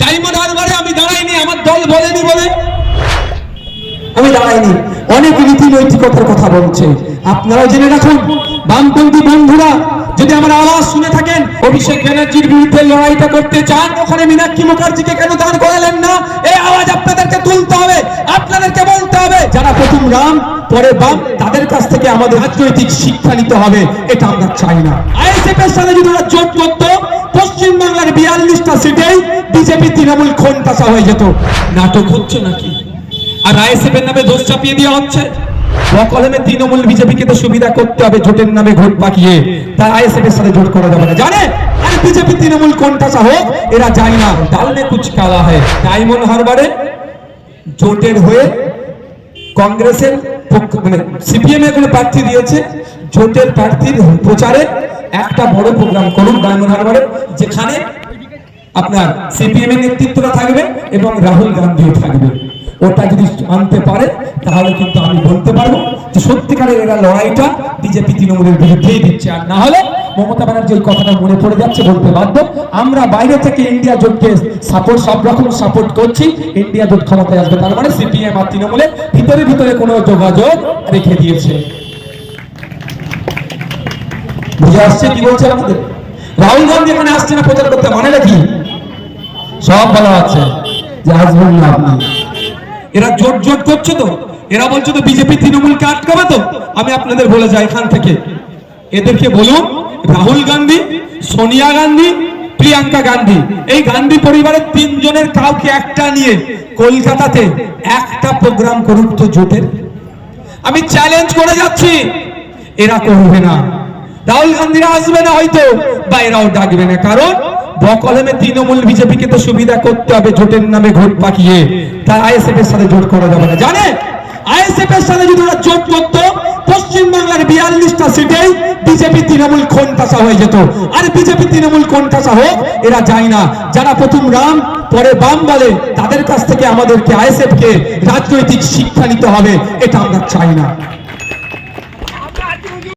Diamond জেনে রাখুন, বামপন্থী বন্ধুরা, যদি আমার আওয়াজ শুনে থাকেন, অভিষেক ব্যানার্জির বিরুদ্ধে লড়াইটা করতে চান, ওখানে মীনাক্ষী মুখার্জিকে কেন দাঁড় করালেন না? এই আওয়াজ আপনাদেরকে তুলতে হবে, আপনাদেরকে বলতে হবে। যারা প্রথম রাম, পরে বাম, তাদের কাছ থেকে আমাদের রাজনৈতিক শিক্ষা নিতে হবে, এটা আমরা চাই না। আইএসএফ সাথে যদি ওরা জোট করতো পশ্চিম বাংলার বিয়াল্লিশটা সিটেই বিজেপি তৃণমূল খোনতাসা হয়ে যেত। নাটক হচ্ছে নাকি? আর আইএসএফ এর নামে দোষ চাপিয়ে দেওয়া হচ্ছে? বকলমে তৃণমূল বিজেপিকে তো সুবিধা করতে হবে, জোটের নামে ভোট পাকিয়ে। তাই আইএসএফ এর সাথে জোট করা যাবে না। জানে? আর বিজেপি তৃণমূল কোনটা হোক, এরা যায় না। ডাল মে কুচ কালা হয়। ডায়মন্ড হারবারে জোটের হয়ে কংগ্রেসের পক্ষ- মানে সিপিএম এর কোনো প্রার্থী দিয়েছে। জোটের প্রার্থীর প্রচারে একটা বড় প্রোগ্রাম করুন ডায়মন্ড হারবারে, যেখানে আপনার সিপিএম এর নেতৃত্বটা থাকবে এবং রাহুল গান্ধীও থাকবে। ওটা যদি আনতে পারে, তাহলে কিন্তু আমি বলতে পারব যে সত্যিকারের এরা লড়াইটা বিজেপি তৃণমূলের বিরুদ্ধেই দিচ্ছে। আর না হলে মমতা ব্যানার্জি এই কথাটা মনে পড়ে যাচ্ছে, বলতে বাধ্য। আমরা বাইরে থেকে ইন্ডিয়া জোটকে সাপোর্ট সব রকম সাপোর্ট করছি। ইন্ডিয়া জোট ক্ষমতায় আসবে, তার মানে সিপিএম আর তৃণমূলের ভিতরে ভিতরে কোনো যোগাযোগ রেখে দিয়েছে। বুঝে আসছে কি বলছে আমাদের রাহুল গান্ধী এখানে আসছে না প্রচার করতে মানে নাকি সব ভালো আছে যে আসবেন না আপনি। এরা জোট জোট করছে তো। এরা বলছে তো বিজেপি তৃণমূলকে আটকাবে তো। আমি আপনাদের বলে যাই এখান থেকে। এদেরকে বলুন, রাহুল গান্ধী, সোনিয়া গান্ধী, প্রিয়াঙ্কা গান্ধী। এই গান্ধী পরিবারের তিনজনের কাউকে একটা নিয়ে কলকাতাতে একটা প্রোগ্রাম করুক তো জোটের। আমি চ্যালেঞ্জ করে যাচ্ছি। এরা করবে না। রাহুল গান্ধীরা আসবে না হয়তো, বা এরাও ডাকবে না। কারণ বকলমে তৃণমূল বিজেপিকে তো সুবিধা করতে হবে, জোটের নামে ভোট পাকিয়ে। তাই আইএসএফ এর সাথে জোট করা যাবে না। জানে আইএসএফ এর সাথে যদি ওরা জোট করতো পশ্চিম বাংলার বিয়াল্লিশটা সিটেই বিজেপি তৃণমূল খোনতাসা হয়ে যেত। আর বিজেপি তৃণমূল খোনতাসা হোক, এরা যায় না। যারা প্রথম রাম, পরে বাম বলে, তাদের কাছ থেকে আমাদেরকে আইএসএফ কে রাজনৈতিক শিক্ষা নিতে হবে, এটা আমরা চাই না।